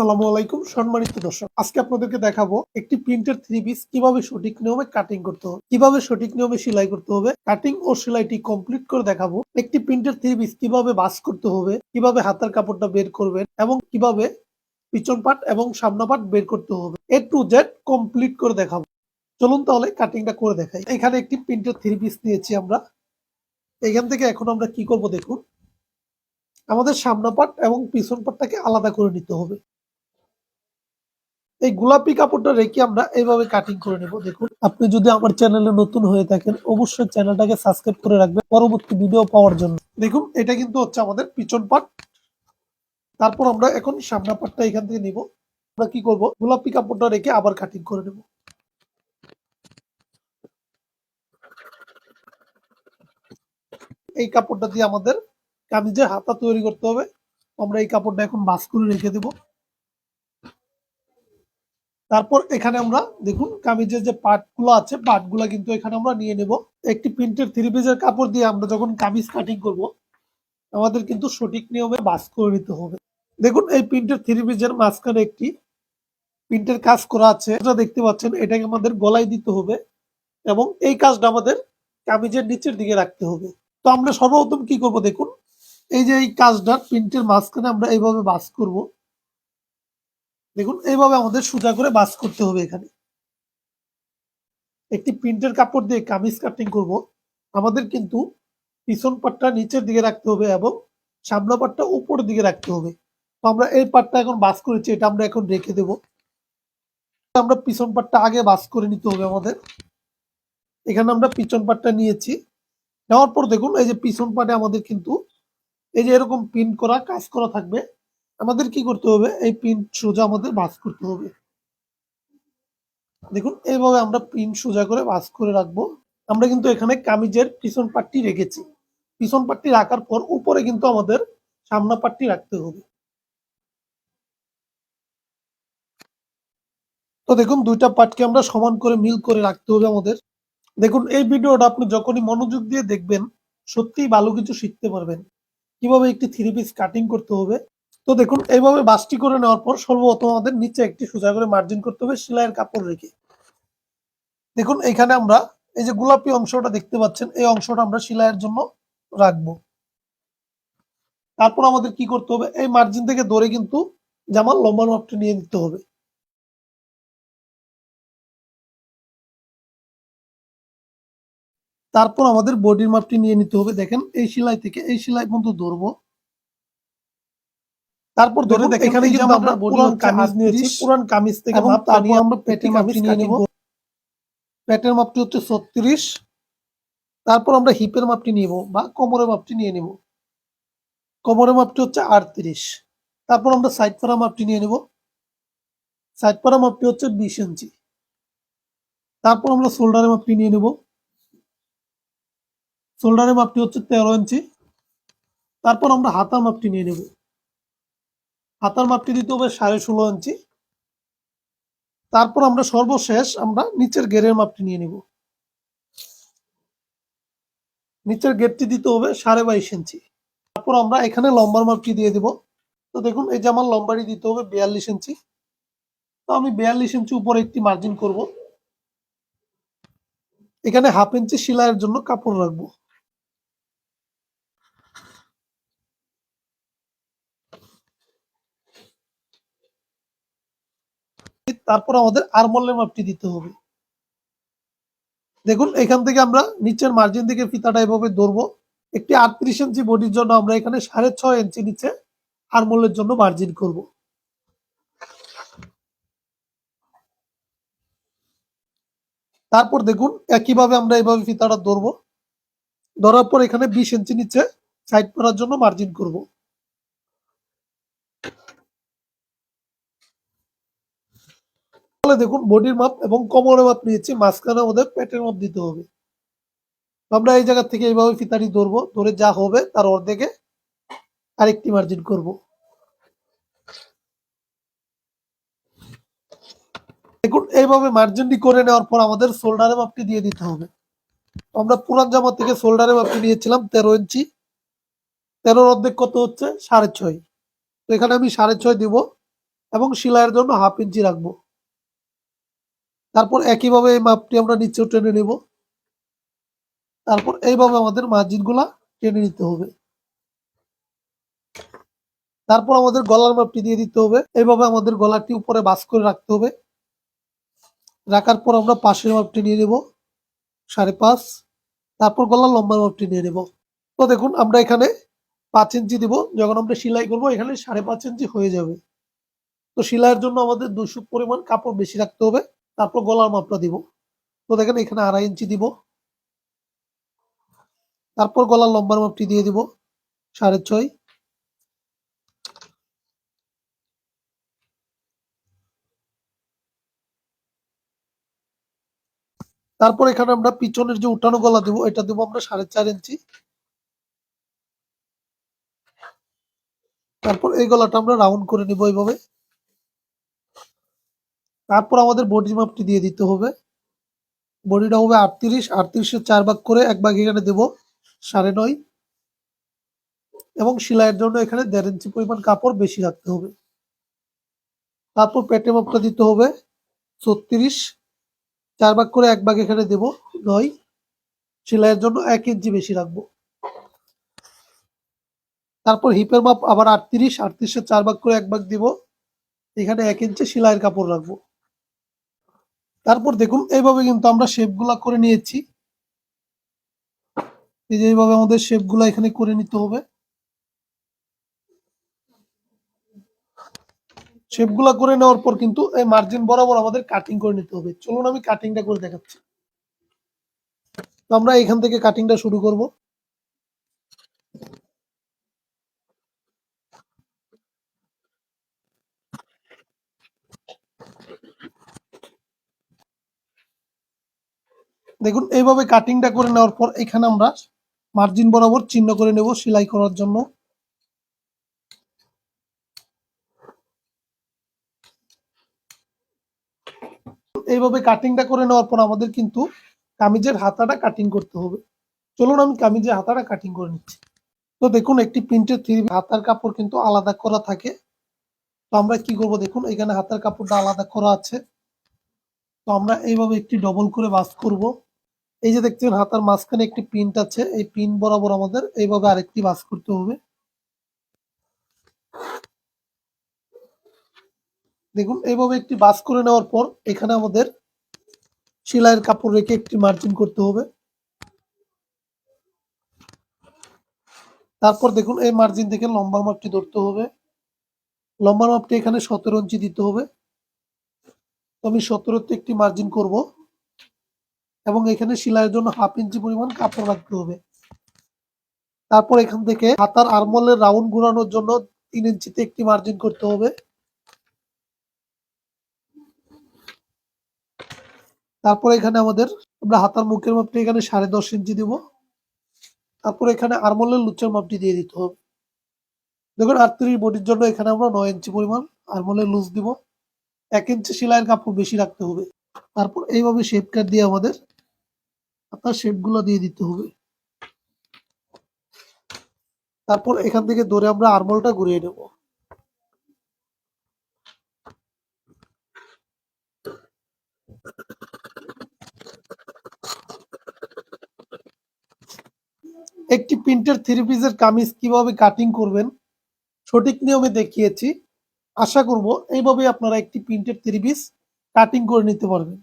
আসসালামু আলাইকুম, সম্মানিত দর্শক। আজকে আপনাদেরকে দেখাবো একটি প্রিন্টের থ্রি পিস কীভাবে সঠিক নিয়মে কাটিং করতে হবে, কীভাবে সঠিক নিয়মে সেলাই করতে হবে কাটিং ও সেলাইটি কমপ্লিট করে দেখাবো। একটি প্রিন্টের থ্রি পিস কীভাবে বাস করতে হবে, কীভাবে হাতের কাপড়টা বের করবেন এবং কীভাবে পিছন পাট এবং সামনা পাট বের করতে হবে। এ টু জেড কমপ্লিট করে দেখাবো। চলুন তাহলে কাটিংটা করে দেখাই। এখানে একটি প্রিন্টের থ্রি পিস নিয়েছি আমরা। এখান থেকে এখন আমরা কি করব দেখুন। আমাদের সামনা পাট এবং পিছন পাটটাকে আলাদা করে নিতে হবে। এই গোলাপি কাপড়টা রেখে আমরা এইভাবে কাটিং করে নেব। দেখুন, আপনি যদি আমার চ্যানেলে নতুন হয়ে থাকেন, অবশ্যই চ্যানেলটাকে সাবস্ক্রাইব করে রাখবেন পরবর্তী ভিডিও পাওয়ার জন্য। দেখুন, এটা কিন্তু হচ্ছে আমাদের পিছন পাট তারপর আমরা এখন সামনা পাটটা এখান থেকে নিব। আমরা কি করব? গোলাপি কাপড়টা রেখে আবার কাটিং করে নেব। এই কাপড়টা দিয়ে আমাদের কামিজের হাতা তৈরি করতে হবে। আমরা এই কাপড়টা এখন বাস করে রেখে দেব। তারপর এখানে আমরা দেখুন কামিজের যে পার্টগুলো আছে পার্টগুলো কিন্তু এখানে আমরা নিয়ে নেব। একটি প্রিন্টের থ্রি পিসের কাপড় দিয়ে আমরা যখন কামিজ কাটিং করব, আমাদের কিন্তু সঠিক নিয়মে বাস করে নিতে হবে। দেখুন, এই প্রিন্টের থ্রি পিসের মাঝখানে একটি প্রিন্টের কাজ করা আছে। এটা দেখতে পাচ্ছেন, এটাকে আমাদের গলায় দিতে হবে এবং এই কাজটা আমাদের কামিজের নিচের দিকে রাখতে হবে। তো আমরা সর্বপ্রথম কি করব দেখুন, এই যে এই কাজটা প্রিন্টের মাঝখানে আমরা এইভাবে বাস করব। দেখুন এইভাবে আমাদের সোজা করে বাস করতে হবে এখানে। একটি প্রিন্টের কাপড় দিয়ে কামিজ কাটিং করব। আমাদের কিন্তু পিছন পাটটা নিচের দিকে রাখতে হবে এবং সামনা পাটটা উপরের দিকে রাখতে হবে। তো আমরা এই পাটটা এখন বাস করেছি, এটা আমরা এখন রেখে দেব। আমরা পিছন পাটটা আগে বাস করে নিতে হবে আমাদের। এখানে আমরা পিছন পাটটা নিয়েছি। নেওয়ার পর দেখুন, এই যে পিছন পাটে আমাদের কিন্তু এই যে এরকম প্রিন্ট করা, কাজ করা থাকবে। আমাদের কি করতে হবে? এই প্রিন্ট সোজা আমাদের বাস করতে হবে। দেখুন, এইভাবে আমরা প্রিন্ট সোজা করে বাস করে রাখব। আমরা কিন্তু এখানে কামিজের পিছন পাটটি রেখেছি। পিছন পাটটি রাখার পর উপরে কিন্তু আমাদের সামনা পাটটি রাখতে হবে। তো দেখুন, দুইটা পাটকে আমরা সমান করে মিল করে রাখতে হবে আমাদের। দেখুন, এই ভিডিওটা আপনি যখনই মনোযোগ দিয়ে দেখবেন, সত্যিই ভালো কিছু শিখতে পারবেন। কীভাবে একটি থ্রি পিস কাটিং করতে হবে তো দেখুন, এইভাবে বাসটি করে নেওয়ার পর সর্বপ্রথম আমাদের নিচে একটি সোজা করে মার্জিন করতে হবে, সেলাইয়ের কাপড় রেখে। দেখুন, এখানে আমরা এই যে গোলাপি অংশটা দেখতে পাচ্ছেন, এই অংশটা আমরা সেলাইয়ের জন্য রাখব। তারপর আমাদের কি করতে হবে, এই মার্জিন থেকে ধরে কিন্তু জামার লম্বা মাপটা নিয়ে নিতে হবে। তারপর আমাদের বডির মাপটি নিয়ে নিতে হবে, দেখেন, এই সেলাই থেকে এই সেলাই পর্যন্ত ধরবো। তারপর ধরে দেখেন এখানে কিন্তু আমরা পুরান কামিজ নিয়েছি পুরান কামিজ থেকে মাপ তারপর আমরা নিয়ে নেব। পেটের মাপটি হচ্ছে ছত্রিশ। তারপর আমরা হিপের মাপটি নিব বা কোমরের মাপটি নিয়ে নেব। কোমরের মাপটি হচ্ছে আটত্রিশ। তারপর আমরা সাইড পাড়া মাপটি নিয়ে নেব। সাইড পাড়া মাপটি হচ্ছে বিশ ইঞ্চি। তারপর আমরা শোল্ডারের মাপটি নিয়ে নেব। শোল্ডারের মাপটি হচ্ছে তেরো ইঞ্চি। তারপর আমরা হাতার মাপটি নিয়ে নেব। হাতার মাপটি দিতে হবে সাড়ে ষোলো ইঞ্চি। তারপর আমরা সর্বশেষ আমরা নিচের গেরের মাপটি নিয়ে নেব। নিচের গেটটি দিতে হবে সাড়ে বাইশ ইঞ্চি। তারপর আমরা এখানে লম্বার মাপটি দিয়ে দেব। তো দেখুন, এই যে আমার লম্বাটি দিতে হবে বিয়াল্লিশ ইঞ্চি। তো আমি বিয়াল্লিশ ইঞ্চি উপরে একটি মার্জিন করব। এখানে হাফ ইঞ্চি সেলাইয়ের জন্য কাপড় রাখব। তারপর আমাদের আরমলের মাপটি দিতে হবে। দেখুন, এখান থেকে আমরা নিচের মার্জিন থেকে ফিতাটা এভাবে ধরবো। একটি আটত্রিশ ইঞ্চি বডির জন্য আমরা এখানে সাড়ে ছয় ইঞ্চি নিচে আরমলের জন্য মার্জিন করব। তারপর দেখুন, একইভাবে আমরা এইভাবে ফিতাটা ধরবো। ধরার পর এখানে বিশ ইঞ্চি নিচে সাইড করার জন্য মার্জিন করব। তাহলে দেখুন, বডির মাপ এবং কোমরের মাপ নিয়েছি, মাঝখানে আমাদের পেটের মাপ দিতে হবে। আমরা এই জায়গা থেকে এইভাবে ফিতারি ধরবো, ধরে যা হবে তার অর্ধেকে আরেকটি মার্জিন করব। দেখুন, এইভাবে মার্জিনটি করে নেওয়ার পর আমাদের শোল্ডারের মাপটি দিয়ে দিতে হবে। আমরা পুরান জামা থেকে শোল্ডারের মাপটি নিয়েছিলাম তেরো ইঞ্চি। তেরোর অর্ধেক কত হচ্ছে? সাড়ে ছয়। তো এখানে আমি সাড়ে ছয় দিব এবং সেলাইয়ের জন্য হাফ ইঞ্চি রাখব। তারপর একইভাবে এই মাপটি আমরা নিচেও টেনে নেব। তারপর এইভাবে আমাদের মার্জিনগুলা টেনে নিতে হবে। তারপর আমাদের গলার মাপটি দিয়ে দিতে হবে। এইভাবে আমাদের গলাটি উপরে বাস করে রাখতে হবে। রাখার পর আমরা পাশের মাপটি নিয়ে নেব, সাড়ে পাঁচ। তারপর গলার লম্বার মাপটি নিয়ে নেব। তো দেখুন, আমরা এখানে পাঁচ ইঞ্চি দিব। যখন আমরা সেলাই করব, এখানে সাড়ে পাঁচ ইঞ্চি হয়ে যাবে। তো সেলাইয়ের জন্য আমাদের দুশো পরিমাণ কাপড় বেশি রাখতে হবে। তারপর গলার মাপটা দিব। তো দেখেন এখানে আড়াই ইঞ্চি দিব। তারপর গলার লম্বার মাপটি দিয়ে দিব, সাড়ে ছয়। তারপর এখানে আমরা পিছনের যে উঠানো গলা দেবো, এটা দেবো আমরা সাড়ে চার ইঞ্চি। তারপর এই গলাটা আমরা রাউন্ড করে নিব এইভাবে। তারপর আমাদের বডি মাপটি দিয়ে দিতে হবে। বডিটা হবে আটত্রিশ আটত্রিশের চার ভাগ করে এক ভাগ এখানে দেব, সাড়ে নয়। এবং সেলাইয়ের জন্য এখানে দেড় ইঞ্চি পরিমাণ কাপড় বেশি রাখতে হবে। তারপর পেটে মাপটা দিতে হবে, ছত্রিশ। চার ভাগ করে এক ভাগ এখানে দেব, নয়। সেলাইয়ের জন্য এক ইঞ্চি বেশি রাখব। তারপর হিপের মাপ আবার আটত্রিশ আটত্রিশের চার ভাগ করে এক ভাগ দিব। এখানে এক ইঞ্চি সেলাইয়ের কাপড় রাখব। তারপর দেখুন, এইভাবে কিন্তু আমরা শেপগুলা করে নিয়েছি। এই যে এইভাবে আমাদের শেপগুলা এখানে করে নিতে হবে। শেপগুলা করে নেওয়ার পর কিন্তু এই মার্জিন বরাবর আমাদের কাটিং করে নিতে হবে। চলুন আমি কাটিংটা করে দেখাচ্ছি। আমরা এখান থেকে কাটিংটা শুরু করব। দেখুন, এইভাবে কাটিংটা করে নেওয়ার পর এখানে আমরা মার্জিন বরাবর চিহ্ন করে নেব সেলাই করার জন্য। এইভাবে কাটিংটা করে নেওয়ার পর আমাদের কিন্তু কামিজের হাতাটা কাটিং করতে হবে। চলুন, আমি কামিজের হাতাটা কাটিং করে নিচ্ছি। তো দেখুন, একটি প্রিন্টের থ্রি হাতার কাপড় কিন্তু আলাদা করা থাকে। তো আমরা কি করব দেখুন, এখানে হাতার কাপড়টা আলাদা করা আছে। তো আমরা এইভাবে একটি ডবল করে বাস করব। এই যে দেখছেন হাতার মাঝখানে একটি প্রিন্ট আছে, এই পিন বরাবর আমাদের এইভাবে আরেকটি বাস করতে হবে। দেখুন, এইভাবে একটি বাস করে নেওয়ার পর এখানে আমাদের সেলাইয়ের কাপড় রেখে একটি মার্জিন করতে হবে। তারপর দেখুন, এই মার্জিন থেকে লম্বার মাপটি ধরতে হবে। লম্বার মাপটি এখানে সতেরো ইঞ্চি দিতে হবে। আমি সতেরোতে একটি মার্জিন করব। এবং এখানে সেলাইয়ের জন্য হাফ ইঞ্চি পরিমাণ কাপড় রাখতে হবে। তারপর এখান থেকে হাতার আরমলের রাউন্ড ঘোরানোর জন্য তিন ইঞ্চিতে একটি মার্জিন করতে হবে। তারপর এখানে আমাদের আমরা হাতার মুখের মাপটি এখানে সাড়ে দশ ইঞ্চি দিব। তারপর এখানে আরমলের লুচের মাপটি দিয়ে দিতে হবে। দেখুন, আটত্রিশ বডির জন্য এখানে আমরা নয় ইঞ্চি পরিমাণ আরমলের লুজ দিব। এক ইঞ্চি সেলাইয়ের কাপড় বেশি রাখতে হবে। তারপর এইভাবে শেপ কাট দিয়ে আমাদের আপনার শেপগুলো দিয়ে দিতে হবে। তারপর এখান থেকে ধরে আমরা আরমলটা ঘুরিয়ে নেব। একটি প্রিন্টের থ্রি পিসের কামিজ কীভাবে কাটিং করবেন, সঠিক নিয়মে দেখিয়েছি। আশা করব এইভাবে আপনারা একটি প্রিন্টের থ্রি পিস কাটিং করে নিতে পারবেন।